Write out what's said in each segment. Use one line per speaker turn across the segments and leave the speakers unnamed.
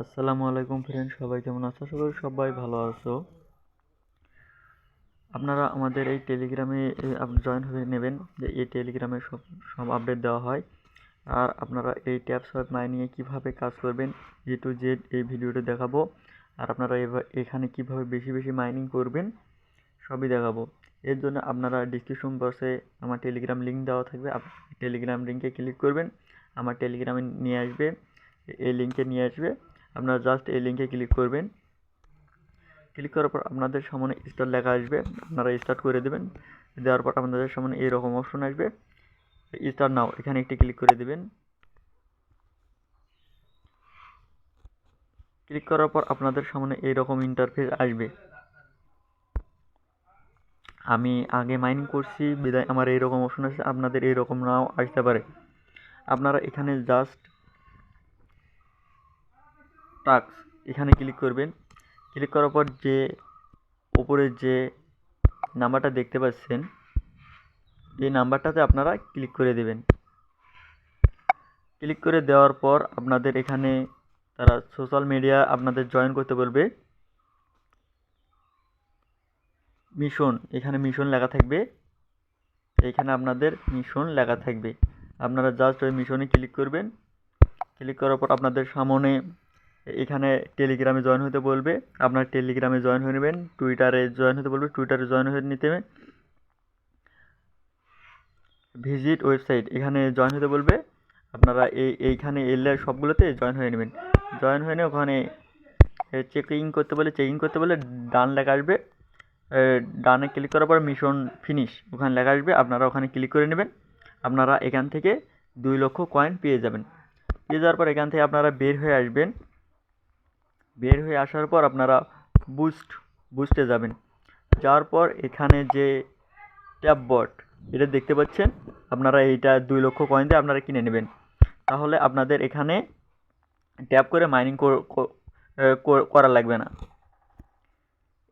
আসসালামু আলাইকুম ফ্রেন্ড সবাই কেমন আছো? করি সবাই ভালো আছো। আপনারা আমাদের এই টেলিগ্রামে জয়েন হয়ে নেবেন, যে এই টেলিগ্রামে সব সব আপডেট দেওয়া হয়। আর আপনারা এই ট্যাব সোয়াইপ মাইনিংয়ে কীভাবে কাজ করবেন এ টু জেড এই ভিডিওতে দেখাবো। আর আপনারা এখানে কীভাবে বেশি বেশি মাইনিং করবেন, সবই দেখাবো। এর জন্য আপনারা ডিসক্রিপশন বক্সে আমার টেলিগ্রাম লিঙ্ক দেওয়া থাকবে। টেলিগ্রাম লিঙ্কে ক্লিক করবেন, আমার টেলিগ্রামে নিয়ে আসবে এই লিঙ্কে নিয়ে আসবে। আপনারা জাস্ট এই লিঙ্কে ক্লিক করবেন। ক্লিক করার পর আপনাদের সামনে স্টার্ট লেখা আসবে। আপনারা স্টার্ট করে দেবেন। দেওয়ার পর আপনাদের সামনে এইরকম অপশন আসবে। স্টার্ট নাও এখানে একটি ক্লিক করে দেবেন। ক্লিক করার পর আপনাদের সামনে এইরকম ইন্টারফেস আসবে। আমি আগে মাইনিং করছি, বিদায়, আমার এইরকম অপশন আছে, আপনাদের এইরকম নাও আসতে পারে। আপনারা এখানে জাস্ট টাক্স এখানে ক্লিক করবেন। ক্লিক করার পর যে উপরে যে নাম্বারটা দেখতে পাচ্ছেন, এই নাম্বারটাতে আপনারা ক্লিক করে দেবেন। ক্লিক করে দেওয়ার পর আপনাদের এখানে তারা সোশ্যাল মিডিয়া আপনাদের জয়েন করতে বলবে। মিশন, এখানে মিশন লেখা থাকবে। এখানে আপনাদের মিশন লেখা থাকবে। আপনারা জাস্ট ওই মিশনে ক্লিক করবেন। ক্লিক করার পর আপনাদের সামনে এখানে টেলিগ্রামে জয়েন হতে বলবে। আপনার টেলিগ্রামে জয়েন হয়ে নেবেন, টুইটারে জয়েন হতে বলবে, টুইটারে জয়েন হয়ে নিতে ভিজিট ওয়েবসাইট, এখানে জয়েন হতে বলবে। আপনারা এই, এইখানে এলে সবগুলোতে জয়েন হয়ে নেবেন। জয়েন হয়ে নিয়ে ওখানে চেকিং করতে বলে চেকিং করতে বলে ডান লেখা আসবে। ডানে ক্লিক করার পর মিশন ফিনিশ ওখানে লেখা আসবে। আপনারা ওখানে ক্লিক করে নেবেন। আপনারা এখান থেকে দুই লক্ষ কয়েন পেয়ে যাবেন। পেয়ে যাওয়ার পর এখান থেকে আপনারা বের হয়ে আসবেন। বের হয়ে আসার পর আপনারা বুস্ট বুস্টে যাবেন। যাওয়ার পর এখানে যে ট্যাব বট এটা দেখতে পাচ্ছেন? আপনারা এইটা দুই লক্ষ কয়েন দিয়ে আপনারা কিনে নেবেন। তাহলে আপনাদের এখানে ট্যাপ করে মাইনিং করা লাগবে না।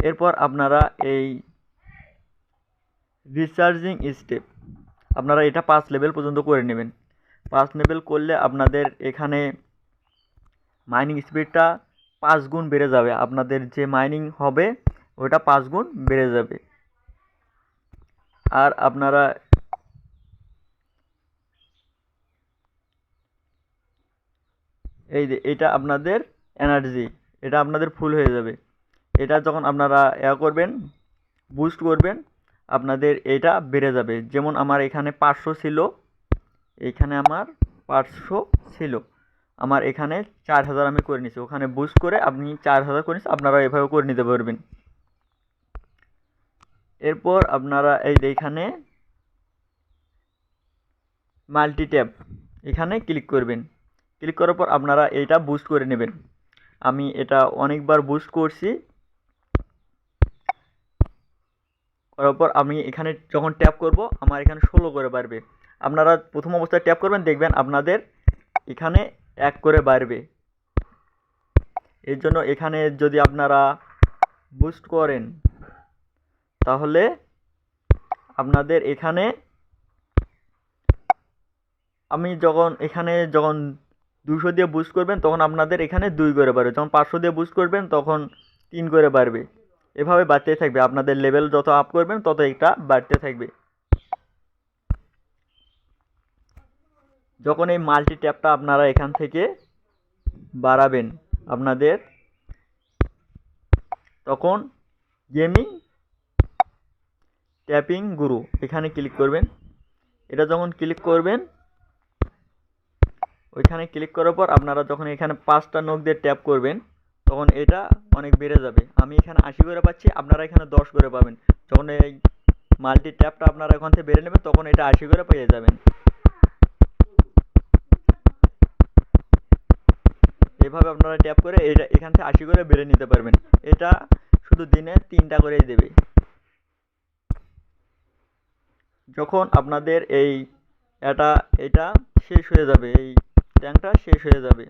এরপর আপনারা এই রিচার্জিং স্টেপ আপনারা এটা পাঁচ লেভেল পর্যন্ত করে নেবেন। পাঁচ লেভেল করলে আপনাদের এখানে মাইনিং স্পিডটা পাঁচ গুণ বেড়ে যাবে। আপনাদের যে মাইনিং হবে ওটা পাঁচ গুণ বেড়ে যাবে। আর আপনারা এই যে, এটা আপনাদের এনার্জি এটা আপনাদের ফুল হয়ে যাবে। এটা যখন আপনারা ইয়া করবেন বুস্ট করবেন, আপনাদের এটা বেড়ে যাবে। যেমন আমার এখানে পাঁচশো ছিল, এখানে আমার পাঁচশো ছিল। আমার এখানে চার হাজার আমি করে নিছি। ওখানে বুস্ট করে আপনি চার হাজার করে নিচ্ছি আপনারা এভাবে করে নিতে পারবেন। এরপর আপনারা এই যে এখানে মাল্টি ট্যাব এখানে ক্লিক করবেন। ক্লিক করার পর আপনারা এটা বুস্ট করে নেবেন। আমি এটা অনেকবার বুস্ট করছি। করার পর আমি এখানে যখন ট্যাপ করব, আমার এখানে ষোলো করে বাড়বে। আপনারা প্রথম অবস্থায় ট্যাপ করবেন, দেখবেন আপনাদের এখানে এক করে বাড়বে। এর জন্য এখানে যদি আপনারা বুস্ট করেন, তাহলে আপনাদের এখানে আমি যখন এখানে যখন দুশো দিয়ে বুস্ট করবেন, তখন আপনাদের এখানে দুই করে বাড়বে। যখন পাঁচশো দিয়ে বুস্ট করবেন, তখন তিন করে বাড়বে। এভাবে বাড়তে থাকবে। আপনাদের লেভেল যত আপ করবেন, তত এটা বাড়তে থাকবে। যখন এই মাল্টি ট্যাপটা আপনারা এখান থেকে বাড়াবেন আপনাদের, তখন গেমিং ট্যাপিং গুরু এখানে ক্লিক করবেন। এটা যখন ক্লিক করবেন, ওইখানে ক্লিক করার পর আপনারা যখন এখানে পাঁচটা নখ দিয়ে ট্যাপ করবেন, তখন এটা অনেক বেড়ে যাবে। আমি এখানে আশি করে পাচ্ছি, আপনারা এখানে দশ করে পাবেন। যখন এই মাল্টি ট্যাপটা আপনারা এখান থেকে বেড়ে নেবেন, তখন এটা আশি করে পেয়ে যাবেন। এভাবে আপনারা ট্যাপ করে এটা এখান থেকে আশি করে বেড়ে নিতে পারবেন। এটা শুধু দিনে তিনটা করেই দেবে। যখন আপনাদের এই এটা এটা শেষ হয়ে যাবে, এই ট্যাঙ্কটা শেষ হয়ে যাবে।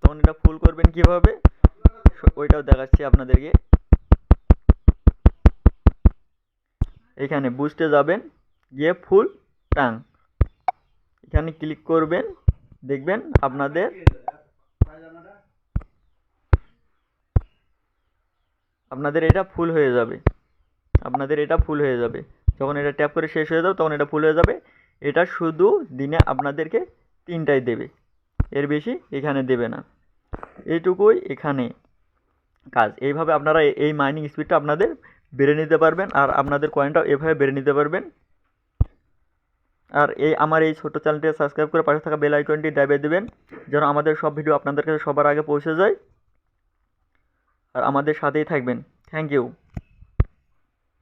তখন এটা ফুল করবেন কীভাবে? ওইটাও দেখাচ্ছি আপনাদেরকে। এখানে বুস্টে যাবেন গিয়ে ফুল ট্যাঙ্ক এখানে ক্লিক করবেন, দেখবেন আপনাদের আপনাদের এটা ফুল হয়ে যাবে। আপনাদের এটা ফুল হয়ে যাবে। যখন এটা ট্যাপ করে শেষ হয়ে যাবে, তখন এটা ফুল হয়ে যাবে। এটা শুধু দিনে আপনাদেরকে তিনটাই দেবে। এর বেশি এখানে দেবে না। এইটুকুই এখানে কাজ। এইভাবে আপনারা এই মাইনিং স্পিডটা আপনাদের বেড়ে নিতে পারবেন আর আপনাদের কয়েনটাও এভাবে বেড়ে নিতে পারবেন। আর এই আমার এই ছোটো চ্যানেলটি সাবস্ক্রাইব করে পাশে থাকা বেল আইকনটি দাবিয়ে দেবেন, যেন আমাদের সব ভিডিও আপনাদের কাছে সবার আগে পৌঁছে যায়। আর আমাদের সাথেই থাকবেন। Thank you